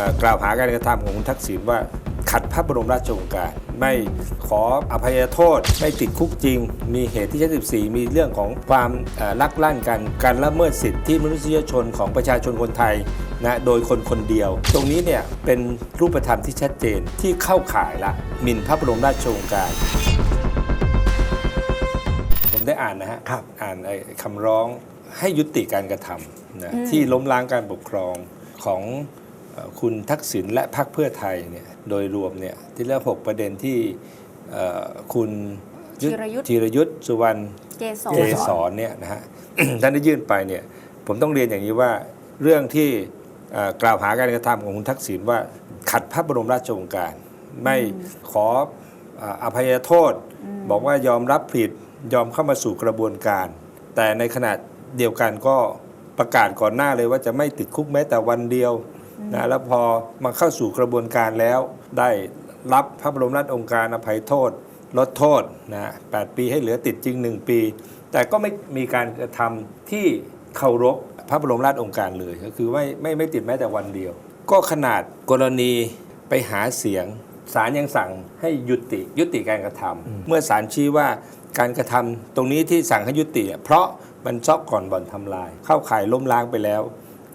อ่อกล่าวหาการกระทำของคุณทักษิณว่าขัดพระบรมราชโองการ ไม่ขออภัยโทษ ไม่ติดคุกจริง มีเหตุที่ชั้น14มีเรื่องของความเอ่อลักลั่นกันการละเมิดสิทธิมนุษยชนของประชาชนคนไทยนะโดยคนคนเดียว ตรงนี้เนี่ยเป็นรูปธรรมที่ชัดเจนที่เข้าข่ายละหมิ่นพระบรมราชโองการ ผมได้อ่านนะฮะครับอ่านไอ้คำร้องให้ยุติการกระทำนะที่ล้มล้างการปกครองของเอ่อ คุณทักษิณและพรรคเพื่อไทยเนี่ยโดยรวมเนี่ยที่เรียกหกประเด็นที่เอ่อคุณธีรยุทธ์ธีรยุทธ์สุวรรณเกสรเกสรเนี่ยนะฮะท่านได้ยื่นไปเนี่ยผมต้องเรียนอย่างนี้ว่าเรื่องที่เอ่อกล่าวหาการกระทำของคุณทักษิณว่าขัดพระบรมราชโองการ ไม่ขอเอ่ออภัยโทษ บอกว่ายอมรับผิดยอมเข้ามาสู่กระบวนการ แต่ในขณะเดียวกันก็ประกาศก่อนหน้าเลยว่าจะไม่ติดคุกแม้แต่วันเดียว นะแล้วพอมาเข้าสู่กระบวนการแล้วได้รับพระบรมราชโองการอภัยโทษ ลดโทษนะ8ปีให้เหลือติดจริง 1 ปี แต่ก็ไม่มีการกระทำที่เคารพพระบรมราชโองการเลยก็คือไม่ไม่ไม่ติดแม้แต่วันเดียว ก็ขนาดกรณีไปหาเสียงศาลยังสั่งให้ยุติยุติการกระทำเมื่อศาลชี้ว่าการกระทำตรงนี้ที่สั่งให้ยุติเนี่ยเพราะมันซอกก่อนบ่อนทำลาย เข้าข่ายล้มล้างไปแล้ว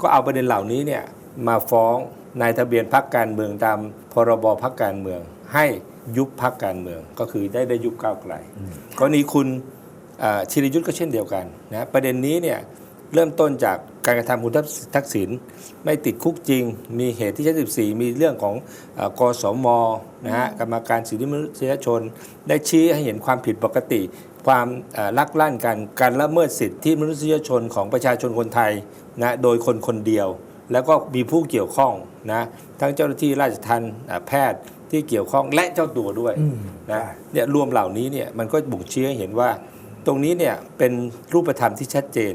ก็เอาประเด็นเหล่านี้เนี่ย มาฟ้องนายทะเบียนพักการเมืองตามพรบพักการเมือง ให้ยุบพักการเมืองก็คือได้ได้ยุบก้าวไกลกรณีคุณเอ่อชิริยุทธ์ก็เช่นเดียวกันนะประเด็นนี้เนี่ยเริ่มต้นจากการกระทำคุณทักษิณไม่ติดคุกจริง มีเหตุที่ชั้น14 มีเรื่องของเอ่อกสมนะฮะกรรมการสิทธิมนุษยชน ได้ชี้ให้เห็นความผิดปกติ ความเอ่อลักลั่นกันการละเมิดสิทธิมนุษยชนของประชาชนคนไทยนะโดยคนคนเดียว แล้วก็มีผู้เกี่ยวข้องนะทั้งเจ้าหน้าที่ราชทัณฑ์อะแพทย์ที่เกี่ยวข้องและเจ้าตัวด้วยอืมนะใช่เนี่ยรวมเหล่านี้เนี่ยมันก็บ่งชี้ให้เห็นว่า ตรงนี้เนี่ยเป็นรูปธรรมที่ชัดเจน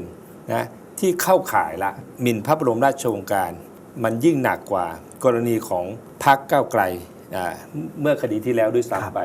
นะที่เข้าข่ายละหมิ่นพระบรมราชโองการ มันยิ่งหนักกว่ากรณีของพรรคก้าวไกลอ่าเมื่อคดีที่แล้วด้วยซ้ำไป